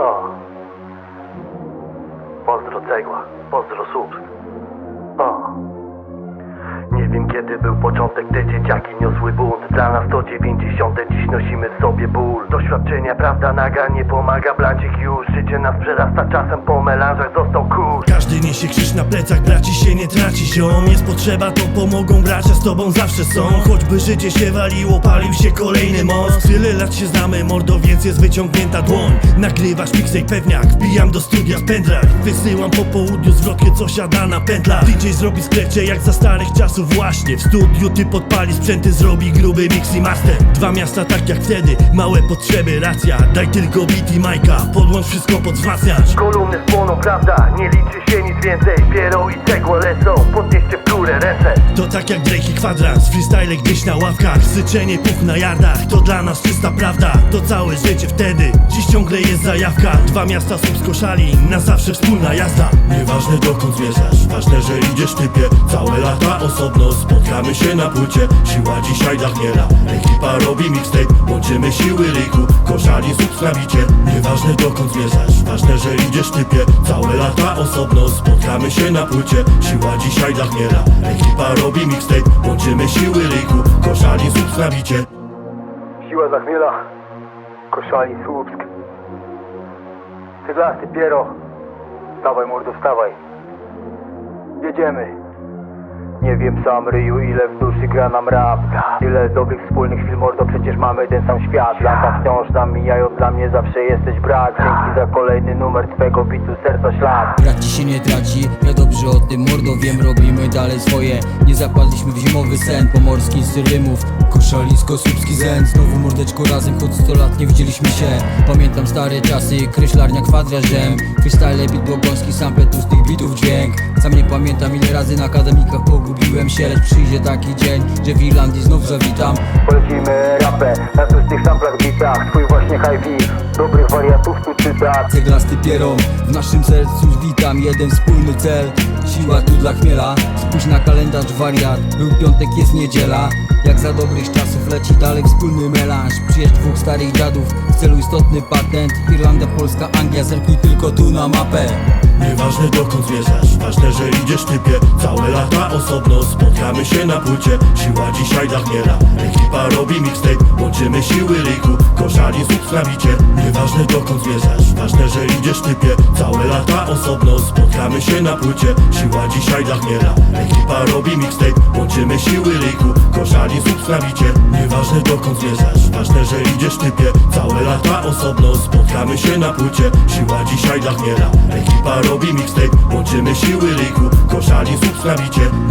O. Pozdro cegła, pozdro Słupsk. O. Nie wiem kiedy był początek, te dzieciaki niosły bunt Dla nas to dziewięćdziesiąte, dziś nosimy w sobie ból Doświadczenia, prawda naga nie pomaga, blacik już Życie nas przerasta czasem, po melanżach został kurz niesie krzyż na plecach, braci się nie traci ziom Jest potrzeba, to pomogą bracia, z tobą zawsze są. Choćby życie się waliło, palił się kolejny most. Tyle lat się znamy, mordo, więc jest wyciągnięta dłoń. Nagrywasz mixtape pewniak, wbijam do studia z pendrive Wysyłam po południu zwrotkę, co siada na pętlach. DJ zrobi sklecie jak za starych czasów właśnie. W studiu ty podpali sprzęty, zrobi gruby mix i master. Dwa miasta tak jak wtedy, małe potrzeby, racja. Daj tylko beat i majka, podłącz wszystko pod wzmacniacz Kolumny spłoną, prawda, nie liczy się nic więcej Piero i cegło lecą, podnieście w górę ręce To tak jak Drake i kwadrans, freestyle gdzieś na ławkach. Syczenie puch na yardach, to dla nas czysta prawda. To całe życie wtedy, dziś ciągle jest zajawka. Dwa miasta słupsko szali, na zawsze wspólna jazda. Nieważne dokąd zmierzasz, ważne, że idziesz typie. Całe lata osobno, spotkamy się na płycie. Siła dzisiaj dla chmiela, ekipa robi mixtape. Łączymy siły ryku, koszali słup na bicie. Nieważne dokąd zmierzasz, ważne, że idziesz typie. Całe lata osobno, spotkamy się na płycie. Siła dzisiaj dla chmiela, ekipa robi mixtape. Łączymy siły ryku, koszali słup na bicie. Siła zachmiela, koszali Słupsk. Ceglasty Piero, wstawaj mordo, wstawaj. Jedziemy nie wiem sam ryju ile w duszy gra nam rap. Tyle dobrych wspólnych chwil mordo przecież mamy ten sam świat. Lata wciąż nam mijają dla mnie zawsze jesteś brat. Dzięki za kolejny numer twego bitu serca ślad. Brat się nie traci, ja dobrze o tym mordo wiem Robimy dalej swoje, nie zapadliśmy w zimowy sen Pomorski styl rymów, koszalisko, słupski zen Znowu mordeczko razem, choć 100 lat nie widzieliśmy się. Pamiętam stare czasy, kreślarnia, kwadrat, żem Freestyle, beat błogoński, sample tłustych bitów dźwięk. Sam nie pamiętam ile razy na akademikach pogubiłem się Lecz przyjdzie taki dzień, że w Irlandii znów zawitam. Polecimy rapę na tłustych samplach bitach. Twój właśnie high dobrych wariatów tu czyta. Ceglasty pieron, w naszym sercu witam jeden wspólny cel Siła tu dla chmiela, spójrz na kalendarz wariat. Był piątek, jest niedziela. Jak za dobrych czasów leci dalej wspólny melanż. Przyjeźdź dwóch starych dziadów, w celu istotny patent. Irlandia, Polska, Anglia, zerknij tylko tu na mapę Nieważne dokąd zmierzasz, ważne, że idziesz typie. Całe lata osobno, spotkamy się na płycie. Siła dzisiaj dla chmiela, ekipa robi mixtape. Łączymy siły ryku, koszali słup bicie. Nieważne dokąd zmierzasz, ważne, że idziesz typie. Całe lata osobno, spotkamy się na płycie. Siła dzisiaj dla chmiela, ekipa robi mixtape. Łączymy siły ryku, koszali słup bicie. Nieważne dokąd zmierzasz, ważne, że idziesz typie. Całe lata osobno, spotkamy się na płycie. Siła dzisiaj dla chmiela, ekipa robi mixtape. Łączymy siły ryku, koszali słup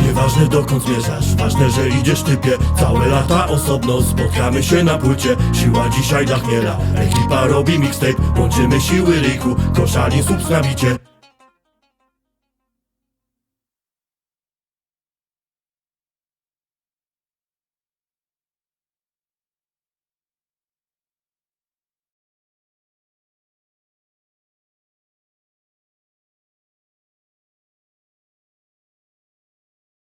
Nieważne dokąd zmierzasz, ważne, że idziesz typie. Całe lata osobno, spotkamy się na płycie. Siła dzisiaj dla chmiela, ekipa robi mixtape. Łączymy siły ryku, koszali słup